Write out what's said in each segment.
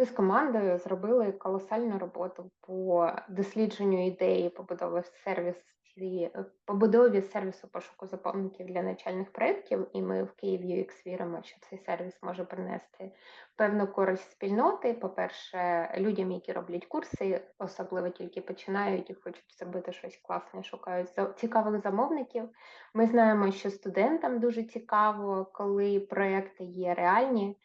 Ви з командою зробили колосальну роботу по дослідженню ідеї побудови сервісі е, побудові сервісу пошуку заповників для навчальних проєктів, і ми в Київ UX віримо, що цей сервіс може принести певну користь спільноти. По-перше, людям, які роблять курси, особливо тільки починають і хочуть зробити щось класне, шукають цікавих замовників. Ми знаємо, що студентам дуже цікаво, коли проекти є реальні.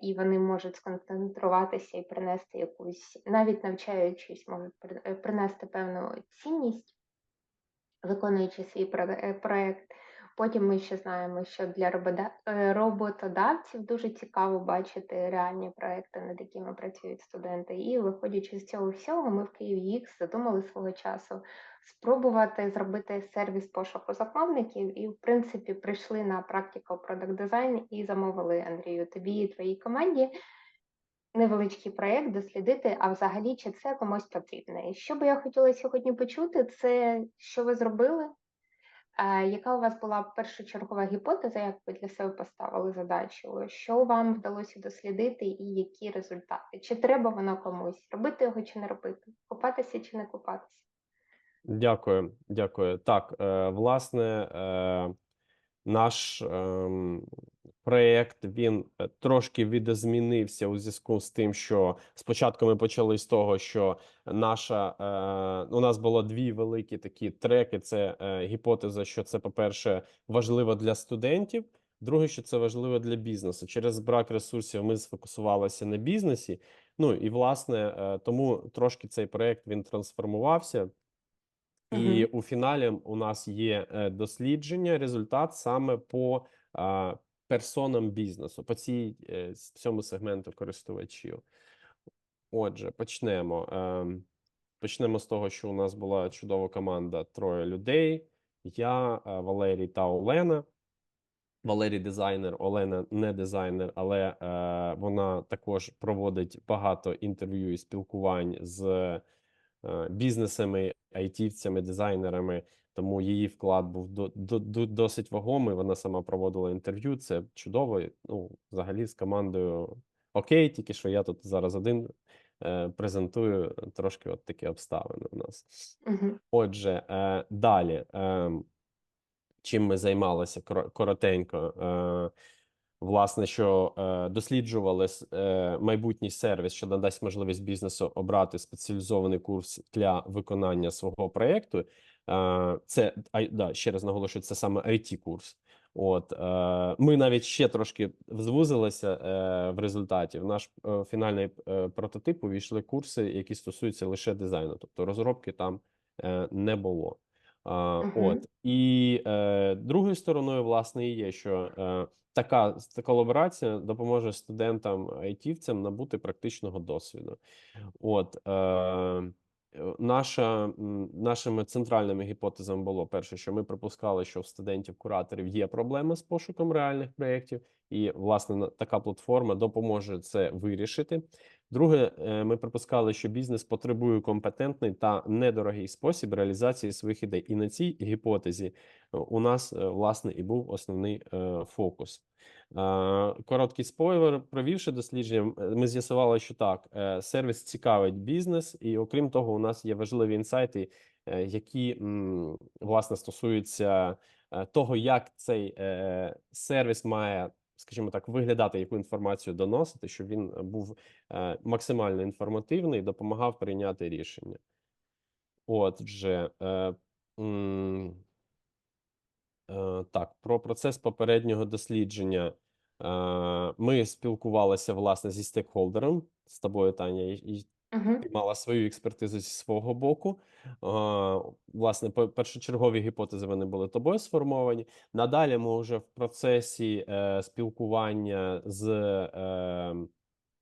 І вони можуть сконцентруватися і принести якусь, навіть навчаючись, можуть при- принести певну цінність, виконуючи свій про- проект. Потім ми ще знаємо, що для е, роботодавців дуже цікаво бачити реальні проекти, над якими працюють студенти. І виходячи з цього всього, ми в Київ UX задумали свого часу спробувати зробити сервіс пошуку замовників, і в принципі прийшли на Practical Product Design і замовили Андрію тобі і твоїй команді невеличкий проєкт дослідити, а взагалі чи це комусь потрібне. І що би я хотіла сьогодні почути, це що ви зробили, яка у вас була першочергова гіпотеза, як ви для себе поставили задачу, що вам вдалося дослідити і які результати? Чи треба воно комусь? Робити його чи не робити? Купатися чи не купатися? Дякую, дякую. Так, е, власне, е, наш ем, проєкт він е, трошки відозмінився у зв'язку з тим, що спочатку ми почали з того, що наша е, у нас було дві великі такі треки. Це е, гіпотеза, що це, по-перше, важливо для студентів. Друге, що це важливо для бізнесу. Через брак ресурсів ми сфокусувалися на бізнесі. Ну і власне е, тому трошки цей проект він трансформувався. І Мгм. у фіналі у нас є е, дослідження, результат саме по персонам бізнесу, по цій е, цьому сегменту користувачів. Отже, почнемо. Ем, Почнемо з того, що у нас була чудова команда троє людей: я, е, Валерій та Олена. Валерій дизайнер, Олена не дизайнер, але е, вона також проводить багато інтерв'ю і спілкувань з е, бізнесами, айтівцями, дизайнерами. Тому її вклад був до, до, до, досить вагомий. Вона сама проводила інтерв'ю. Це чудово. Ну, взагалі, з командою окей, тільки що я тут зараз один е, презентую трошки от такі обставини у нас. Мгм. Отже, е, далі. ем, чим ми займалися коро- коротенько. Е, Власне, що е, досліджували е, майбутній сервіс, що надасть можливість бізнесу обрати спеціалізований курс для виконання свого проєкту. Це да, ще раз наголошую, це саме it курс. От е, ми навіть ще трошки звузилися е, в результаті. В наш е, фінальний прототип увійшли курси, які стосуються лише дизайну, тобто розробки там не було. А, Мгм. От і е, другою стороною, власне, і є, що е, така колаборація допоможе студентам айтівцям набути практичного досвіду. От е, наша нашими центральними гіпотезами було перше, що ми припускали, що в студентів-кураторів є проблеми з пошуком реальних проєктів, і власне така платформа допоможе це вирішити. Друге, е, ми припускали, що бізнес потребує компетентний та недорогий спосіб реалізації своїх ідей. І на цій гіпотезі е, у нас е, власне і був основний е, фокус. Е, Короткий спойлер. Провівши дослідження, е, ми з'ясували, що так, е, сервіс цікавить бізнес, і окрім того, у нас є важливі інсайти, які власне стосуються того, як цей сервіс має, скажімо так, виглядати, яку інформацію доносити, щоб він був максимально інформативний, допомагав прийняти рішення. Отже, Так, про процес попереднього дослідження. Е, Ми спілкувалися власне зі стейкхолдером з тобою, Таня, і- Мгм. ти мала свою експертизу зі свого боку. Е, Власне, першочергові гіпотези вони були тобою сформовані. Надалі ми вже в процесі е, спілкування з е,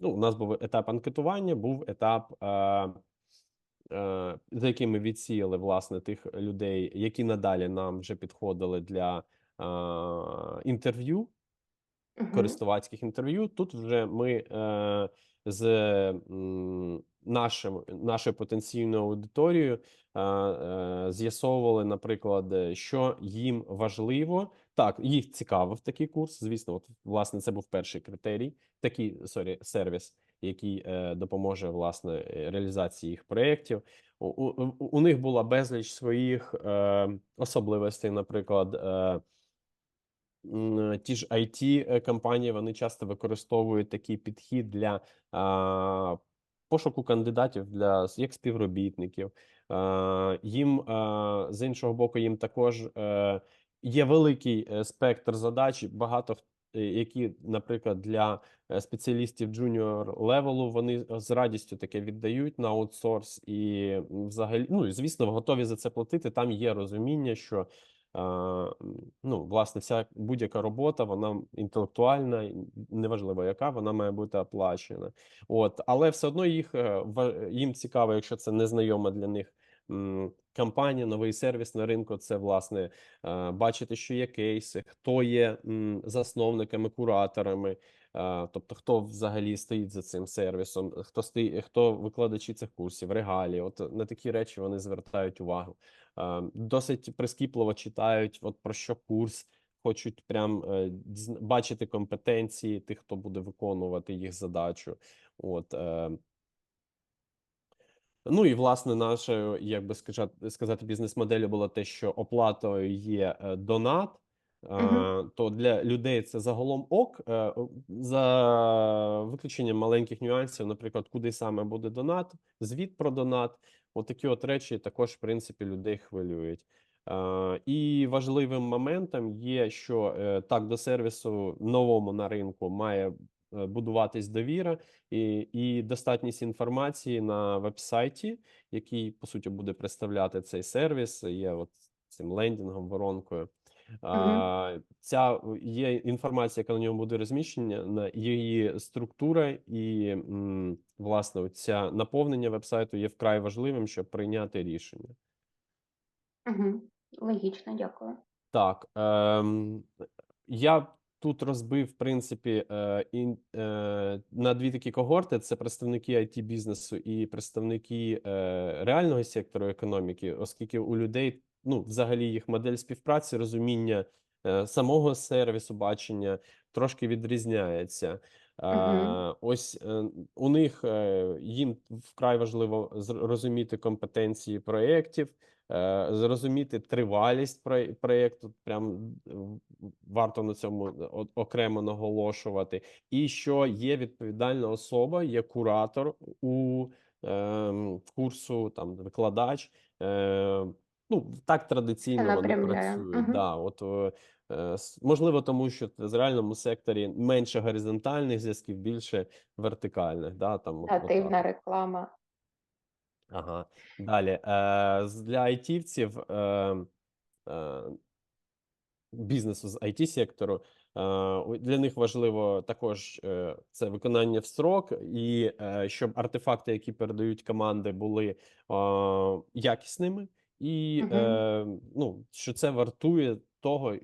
ну, у нас був етап анкетування, був етап. Е, е, за яким ми відсіяли власне тих людей, які надалі нам вже підходили для е, інтерв'ю, Мгм. користувацьких інтерв'ю. Тут вже ми е, з м, нашим, нашою потенційною аудиторією е, е, з'ясовували, наприклад, е, що їм важливо. Так, їх цікавив такий курс. Звісно, от власне це був перший критерій, такий сорі, сервіс. який е, допоможе власне е, реалізації їх проєктів. У, у, у них була безліч своїх е, особливостей, наприклад. Е, Ті ж it компанії вони часто використовують такий підхід для а, пошуку кандидатів для як співробітників. А, їм а, з іншого боку, їм також е, є великий е, спектр задач. Багато е, які, наприклад, для е, спеціалістів джуніор левелу вони з радістю таке віддають на аутсорс, і взагалі, ну і звісно, готові за це платити. Там є розуміння, що ну, власне, вся будь-яка робота, вона інтелектуальна, неважливо яка, вона має бути оплачена. От, але все одно їх е, їм цікаво, якщо це незнайома для них м, компанія, новий сервіс на ринку. Це власне е, бачити, що є кейси, хто є засновниками, кураторами. е, Тобто, хто взагалі стоїть за цим сервісом, хто стоїть, хто викладачі цих курсів, регалії. От на такі речі вони звертають увагу. Е, Досить прискіпливо читають, от про що курс, хочуть прям бачити компетенції тих, хто буде виконувати їх задачу. От, Ну і власне нашою, як би сказати, сказати, бізнес-моделлю було те, що оплатою є е, донат. Е, То для людей це загалом ок, е, за виключенням маленьких нюансів, наприклад, куди саме буде донат, звіт про донат. Отакі от речі також, в принципі, людей хвилюють. І важливим моментом є, що так до сервісу новому на ринку має будуватись довіра і, і достатність інформації на веб-сайті, який по суті буде представляти цей сервіс, є от цим лендінгом, воронкою. А, ця є інформація, яка на ньому буде розміщена, на її структура і м, власне ця наповнення веб-сайту є вкрай важливим, щоб прийняти рішення. Угу. Логічно, дякую. Так, ем, я тут розбив, в принципі, е, ін, е, на дві такі когорти: це представники it бізнесу і представники е, реального сектору економіки, оскільки у людей, ну, взагалі, їх модель співпраці, розуміння самого сервісу, бачення трошки відрізняється. Е, ось е, у них е, їм вкрай важливо зр- розуміти компетенції проєктів зрозуміти тривалість проє- проєкту, прям варто на цьому окремо наголошувати. І що є відповідальна особа, є куратор у ем, курсу, там викладач. Ну, так традиційно вони працюють. Мгм. Да, от, можливо, тому що в реальному секторі менше горизонтальних зв'язків, більше вертикальних. Да, там, от. Нативна реклама. Ага. Далі. Е, для айтівців е, е, бізнесу з it сектору е, для них важливо також е, це виконання в строк, і е, щоб артефакти, які передають команди, були е, якісними, і е, ну, що це вартує того,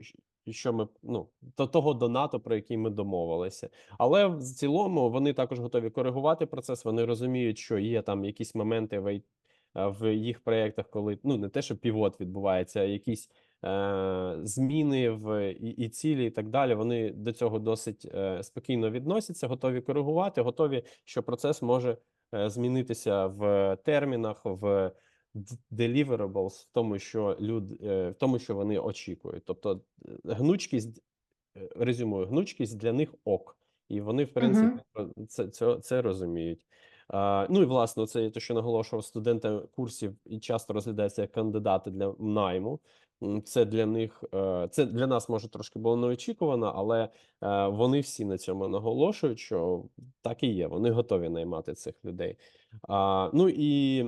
щ- що ми ну до того донату, про який ми домовилися. Але в цілому вони також готові коригувати процес. Вони розуміють, що є там якісь моменти в, в їх проєктах, коли ну не те, що півот відбувається, а якісь е, зміни в і, і цілі, і так далі. Вони до цього досить е, спокійно відносяться, готові коригувати, готові, що процес може е, змінитися в термінах, в deliverables, в тому, що люд, е, в тому, що вони очікують. Тобто е, гнучкість, е, резюмую, гнучкість для них ок. І вони, в принципі, це, це, це розуміють. А, ну і власне, це те, що наголошував студенти курсів, і часто розглядається як кандидати для найму. Це для них, це для нас може трошки було неочікувано, але вони всі на цьому наголошують, що так і є. Вони готові наймати цих людей. А, ну і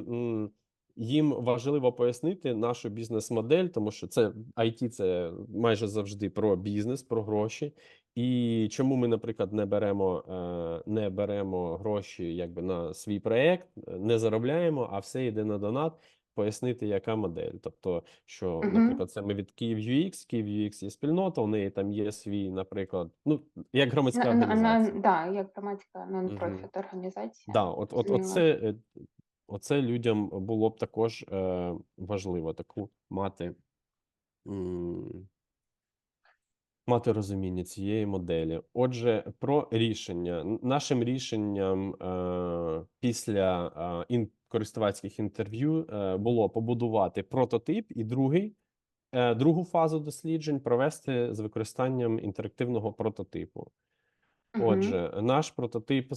їм важливо пояснити нашу бізнес-модель, тому що це IT це майже завжди про бізнес, про гроші. І чому ми, наприклад, не беремо, е, не беремо гроші якби на свій проект, не заробляємо, а все йде на донат. Пояснити, яка модель. Тобто, що, наприклад, це ми від Київ UX, Київ UX є спільнота, у неї там є свій, наприклад, ну як громадська організація. на, да, як громадська нон-профіт організація. Да, от, от, Зрозуміло. оце, е, оце людям було б також е, важливо таку мати. мати розуміння цієї моделі. Отже, про рішення. Нашим рішенням е, після е, ін, користувацьких інтерв'ю е, було побудувати прототип і другий, е, другу фазу досліджень провести з використанням інтерактивного прототипу. Отже, наш прототип,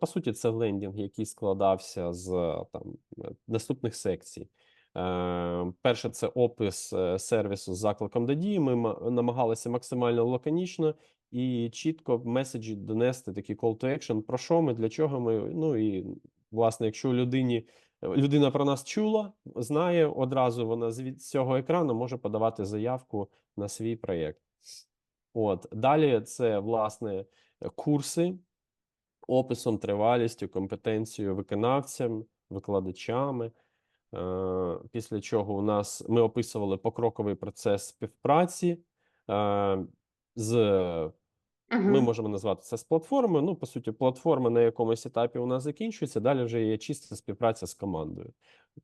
по суті, це лендінг, який складався з е, там е, наступних секцій. Е, Перше, це опис е, сервісу з закликом до дії. Ми намагалися максимально лаконічно і чітко в меседжі донести такий call to action, про що ми, для чого ми. Ну і власне, якщо людині людина про нас чула, знає одразу, вона з цього екрану може подавати заявку на свій проєкт. От далі це власне курси описом, тривалістю, компетенцією виконавцям, викладачами. Е, Після чого у нас ми описували покроковий процес співпраці е, з ми можемо назвати це з платформою. Ну, по суті, платформа на якомусь етапі у нас закінчується. Далі вже є чиста співпраця з командою.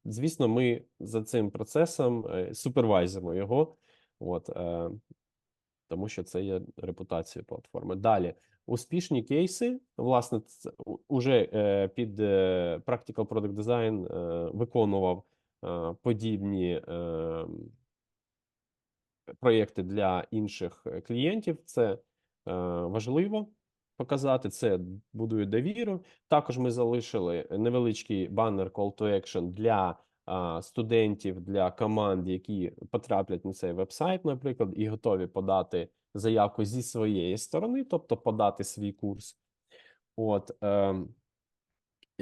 Звісно, ми за цим процесом е, супервайзимо його, от, е, тому що це є репутацією платформи. Далі успішні кейси. Власне, уже е, під е, Practical Product Design е, виконував е, подібні. Е, проєкти для інших е, клієнтів. Це е, важливо показати. Це будує довіру. Також ми залишили невеличкий банер Call to Action для студентів, для команд, які потраплять на цей вебсайт, наприклад, і готові подати заявку зі своєї сторони, тобто подати свій курс. От, ем,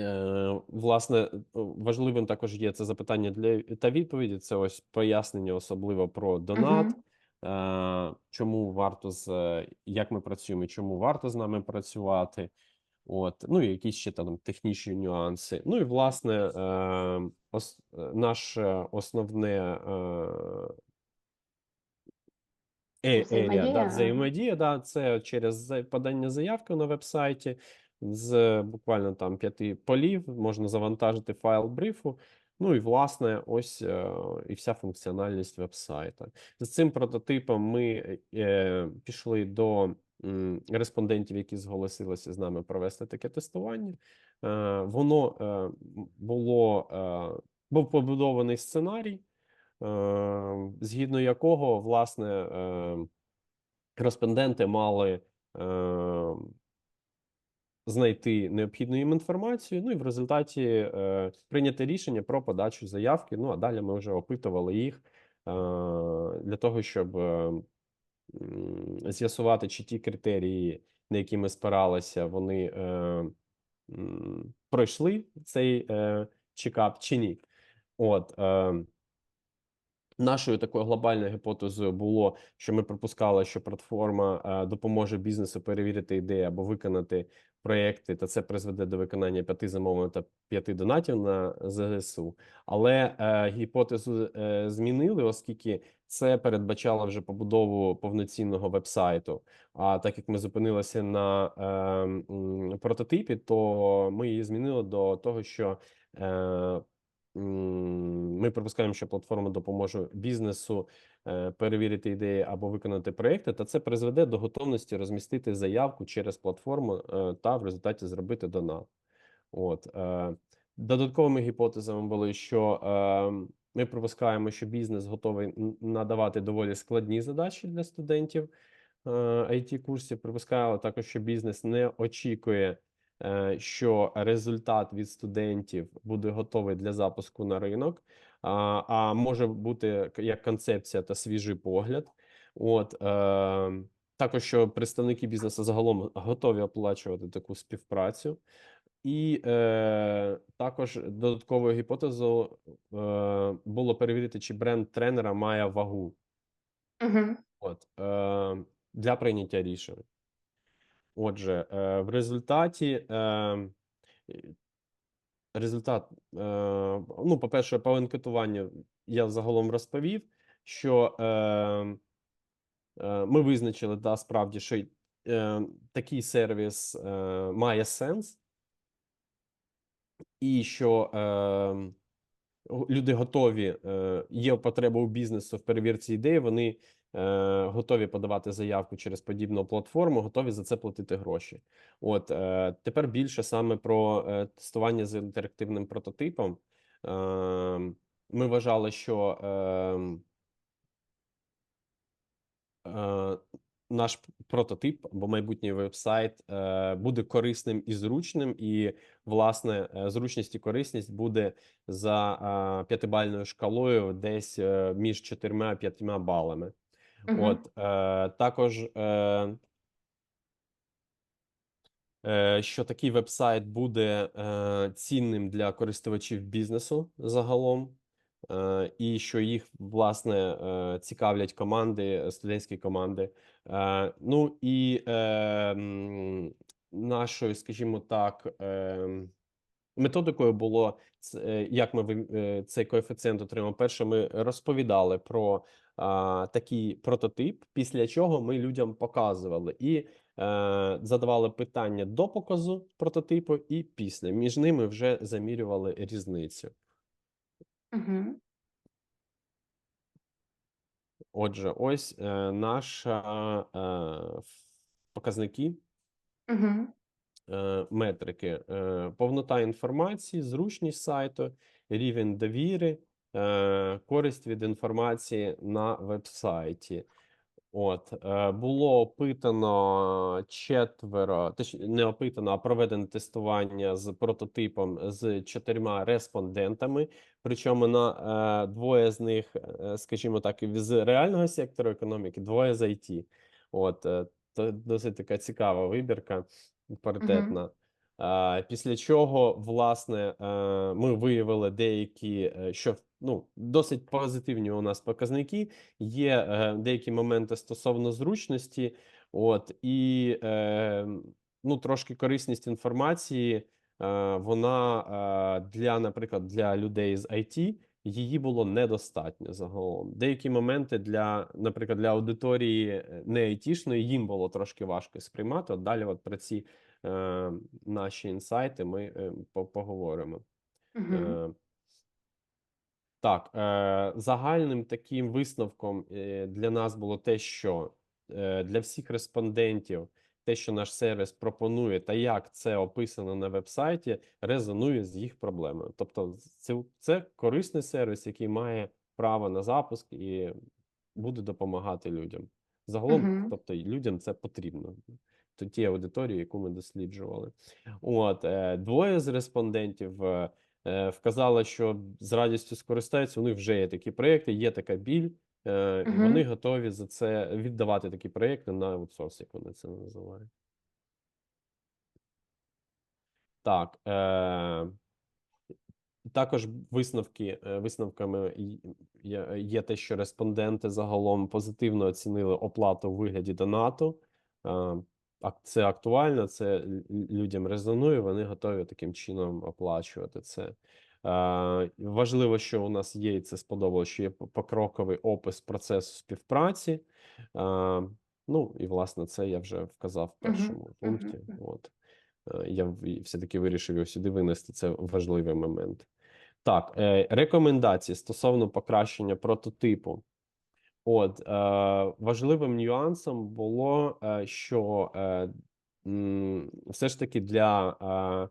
Е, Власне, важливим також є це запитання для та відповіді. Це ось пояснення, особливо про донат, Мгм. е, чому варто з е, як ми працюємо, і чому варто з нами працювати. От, ну і якісь ще там технічні нюанси. Ну і власне, е, ос, е, наше основне е, Е, ерія, Взаємодія, да, взаємодія, да, це через подання заявки на вебсайті з буквально там п'яти полів можна завантажити файл брифу. Ну і власне, ось е, і вся функціональність вебсайта. З цим прототипом ми е, пішли до респондентів, які зголосилися з нами провести таке тестування. Е, воно е, було е, був побудований сценарій згідно якого, власне, е, кореспонденти мали е, знайти необхідну їм інформацію, ну і в результаті е, прийняти рішення про подачу заявки. Ну а далі ми вже опитували їх е, для того, щоб е, з'ясувати, чи ті критерії, на які ми спиралися, вони пройшли цей чекап чи ні. От. Нашою такою глобальною гіпотезою було, що ми припускали, що платформа е, допоможе бізнесу перевірити ідеї або виконати проекти, та це призведе до виконання п'яти замовлень та п'яти донатів на ЗСУ. Але е, гіпотезу е, змінили, оскільки це передбачало вже побудову повноцінного вебсайту. А так як ми зупинилися на прототипі, то ми її змінили до того, що ми припускаємо, що платформа допоможе бізнесу е, перевірити ідеї або виконати проекти, та це призведе до готовності розмістити заявку через платформу е, та в результаті зробити донат. От е, додатковими гіпотезами були, що е, ми припускаємо, що бізнес готовий надавати доволі складні задачі для студентів it курсів. Припускаємо також, що бізнес не очікує, що результат від студентів буде готовий для запуску на ринок, а, а може бути як концепція та свіжий погляд. От е, також що представники бізнесу загалом готові оплачувати таку співпрацю. І е, також додатковою гіпотезою е, було перевірити, чи бренд тренера має вагу Мгм. от, е, для прийняття рішень. Отже, е, в результаті е, результат, е, ну, по-перше, по анкетуванню я загалом розповів, що ми визначили, да, справді, що такий сервіс має сенс, і що люди готові, є потреба у бізнесу в перевірці ідей, вони готові подавати заявку через подібну платформу, готові за це платити гроші. От е, тепер більше саме про е, тестування з інтерактивним прототипом. Е, ми вважали, що ем, е, наш прототип або майбутній веб-сайт е, буде корисним і зручним, і власне е, зручність і корисність буде за е, п'ятибальною шкалою десь е, між чотирма і п'ятьма балами. Мгм. От е, також. Е, е, Що такий веб-сайт буде е, цінним для користувачів бізнесу загалом, е, і що їх власне е, цікавлять команди, студентські команди. Е, ну і е, нашою, скажімо так, е, методикою було е, як ми е, цей коефіцієнт отримали. Перше, ми розповідали про а, такий прототип, після чого ми людям показували і е, задавали питання до показу прототипу і після. Між ними вже замірювали різницю. Мгм. Отже, ось е, наша е, показники. Е, метрики: е, повнота інформації, зручність сайту, рівень довіри, користь від інформації на веб-сайті. От е, було опитано четверо, точ не опитано, а проведено тестування з прототипом з чотирма респондентами. Причому на е, двоє з них, е, скажімо так, з реального сектору економіки, двоє з IT. От е, то досить така цікава вибірка, паритетна. Е, Після чого, власне, е, ми виявили деякі, е, що ну досить позитивні у нас показники. Є е, деякі моменти стосовно зручності, от і е, ну трошки корисність інформації. Е, вона е, для, наприклад, для людей з IT її було недостатньо загалом. Деякі моменти для, наприклад, для аудиторії е, не айтішної їм було трошки важко сприймати. От далі, от про ці е, наші інсайти, ми е, поговоримо. Е, так, е, загальним таким висновком е, для нас було те, що е, для всіх респондентів те, що наш сервіс пропонує, та як це описано на веб-сайті, резонує з їх проблемою. Тобто, це, це корисний сервіс, який має право на запуск і буде допомагати людям. Загалом, Мгм. тобто, людям це потрібно. То ті аудиторії, яку ми досліджували. От е, двоє з респондентів. е, е, вказали, що з радістю скористаються. У них вже є такі проєкти, є така біль, е, і Мгм. вони готові за це віддавати такі проєкти на аутсорс, як вони це називають. Так. Е, також висновки, е, висновками є, є те, що респонденти загалом позитивно оцінили оплату у вигляді донату. Це актуально, це людям резонує, вони готові таким чином оплачувати це. Важливо, що у нас є, і це сподобалося, що є покроковий опис процесу співпраці. Ну і власне це я вже вказав в першому мгм, пункті. мгм. От. Е, Я все-таки вирішив його сюди винести. Це важливий момент. Так, е, рекомендації стосовно покращення прототипу. От е, важливим нюансом було, е, що е, м, все ж таки для е,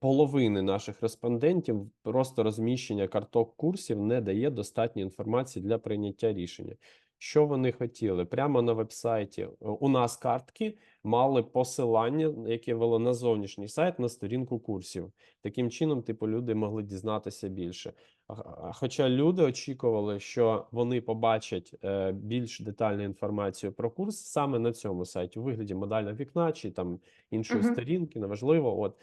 половини наших респондентів просто розміщення карток курсів не дає достатньо інформації для прийняття рішення. Що вони хотіли? Прямо на вебсайті е, у нас картки мали посилання, яке вело на зовнішній сайт на сторінку курсів. Таким чином, типу, люди могли дізнатися більше. Хоча люди очікували, що вони побачать е, більш детальну інформацію про курс саме на цьому сайті, у вигляді модального вікна чи там іншої Мгм. сторінки, неважливо. От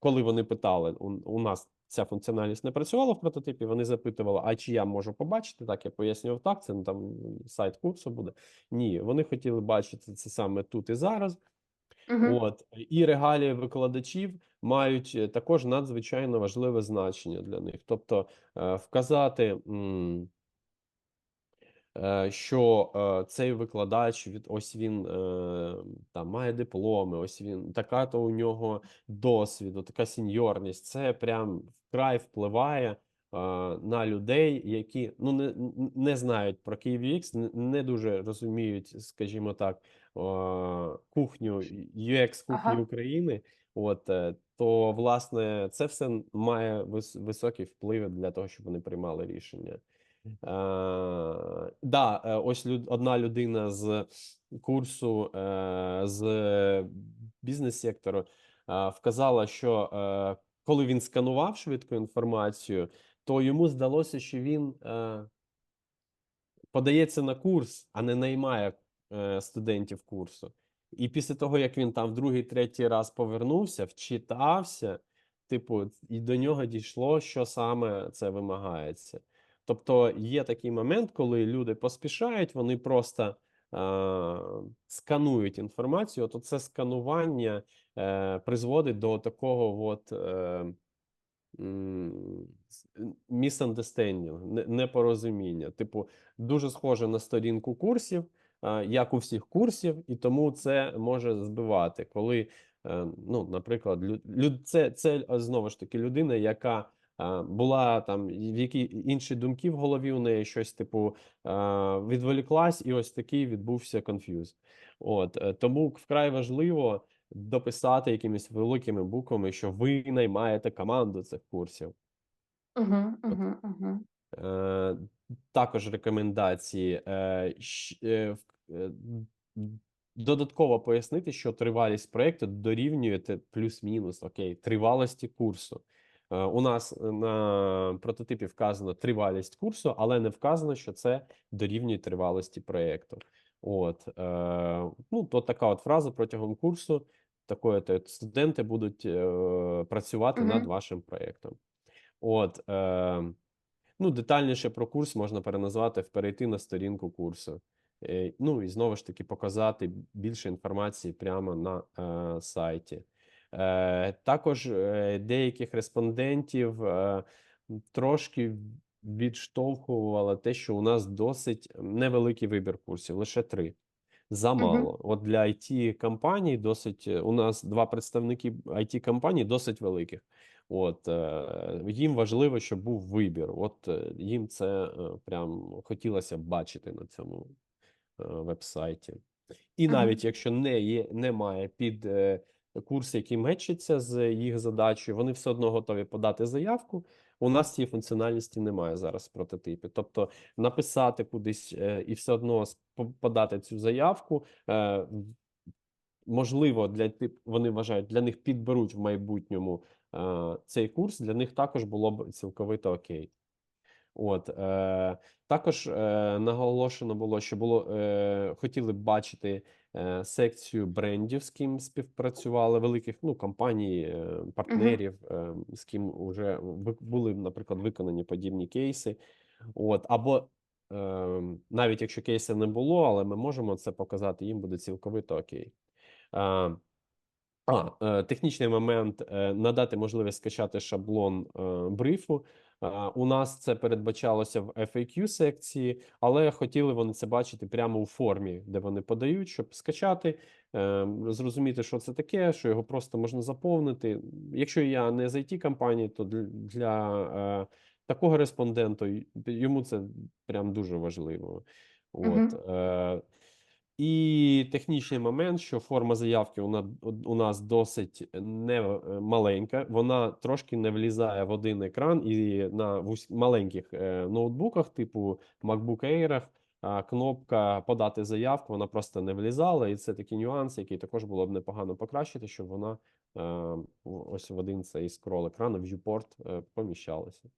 коли вони питали, у, у нас ця функціональність не працювала в прототипі, вони запитували, а чи я можу побачити? Так, я пояснював так, це ну, там сайт курсу буде. Ні, вони хотіли бачити це саме тут і зараз. Угу. От і регалії викладачів мають е, також надзвичайно важливе значення для них. Тобто е, вказати, що е, цей викладач від ось він е, там має дипломи, ось він така то у нього досвіду, така сеньорність. Це прям вкрай впливає. на людей, які ну не, не знають про UX, не дуже розуміють, скажімо так, е, кухню UX кухні Ага. України. От е, то власне це все має вис- високий вплив для того, щоб вони приймали рішення. Е, да, е, ось одна людина з курсу е, з бізнес-сектору вказала, що коли він сканував швидко інформацію, то йому здалося, що він подається на курс, а не наймає студентів курсу. І після того, як він там в другий, третій раз повернувся, вчитався, типу, і до нього дійшло, що саме це вимагається. Тобто є такий момент, коли люди поспішають, вони просто е, сканують інформацію. От це сканування е, призводить до такого от. Е, misunderstanding, непорозуміння. Типу, дуже схоже на сторінку курсів, а, як у всіх курсів, і тому це може збивати, коли, е, ну, наприклад, лю- люд, це, це е, знову ж таки людина, яка була там, в які інші думки в голові у неї щось, типу, відволіклась, і ось такий відбувся конф'юз. От е, тому вкрай важливо дописати якимись великими буквами, що ви наймаєте команду цих курсів. Угу, угу, угу. Також рекомендації. Е, е, додатково пояснити, що тривалість проєкту дорівнюєте плюс-мінус окей, тривалості курсу. Е, у нас на прототипі вказано тривалість курсу, але не вказано, що це дорівнює тривалості проєкту. От, е, ну, то така от фраза протягом курсу. Такої то студенти будуть е, працювати Мгм. над вашим проєктом. От, е, ну, детальніше про курс можна переназвати перейти на сторінку курсу. Е, ну і знову ж таки показати більше інформації прямо на е, сайті. Е, також е, деяких респондентів е, трошки відштовхувало те, що у нас досить невеликий вибір курсів, лише три. Замало. От для it компаній досить у нас два представники it компаній досить великих. От їм важливо, щоб був вибір. От їм це прям хотілося б бачити на цьому веб-сайті. І навіть якщо не є, немає під курс, який мечиться з їх задачею, вони все одно готові подати заявку. У нас цієї функціональності немає зараз в прототипі. Тобто написати кудись е, і все одно подати цю заявку. е, Можливо, для тип вони вважають, для них підберуть в майбутньому е, цей курс. Для них також було б цілковито окей. От е, також е, наголошено було, що було е, хотіли б бачити секцію брендів, з ким співпрацювали, великих ну компаній, е, партнерів, е, з ким вже були, наприклад, виконані подібні кейси. От або е, навіть якщо кейсів не було, але ми можемо це показати, їм буде цілковито окей. Е, а, е, технічний момент е, надати можливість скачати шаблон е, брифу. Е, У нас це передбачалося в FAQ секції, але хотіли вони це бачити прямо у формі, де вони подають, щоб скачати, е, зрозуміти, що це таке, що його просто можна заповнити. Якщо я не з it компанії, то для, е, такого респонденту йому це прям дуже важливо. От, Мгм. е, і технічний момент, що форма заявки у нас, у нас досить не е, маленька, вона трошки не влізає в один екран, і на маленьких е, ноутбуках, типу MacBook Air, кнопка подати заявку, вона просто не влізала, і це такі нюанси, які також було б непогано покращити, щоб вона е, ось в один цей скрол екрану, viewport поміщалася.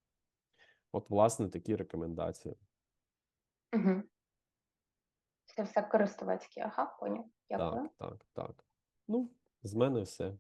От, власне, такі рекомендації. Угу. Це все користувацькі. Ага, поняв. Дякую. Так, так, так. Ну, з мене все.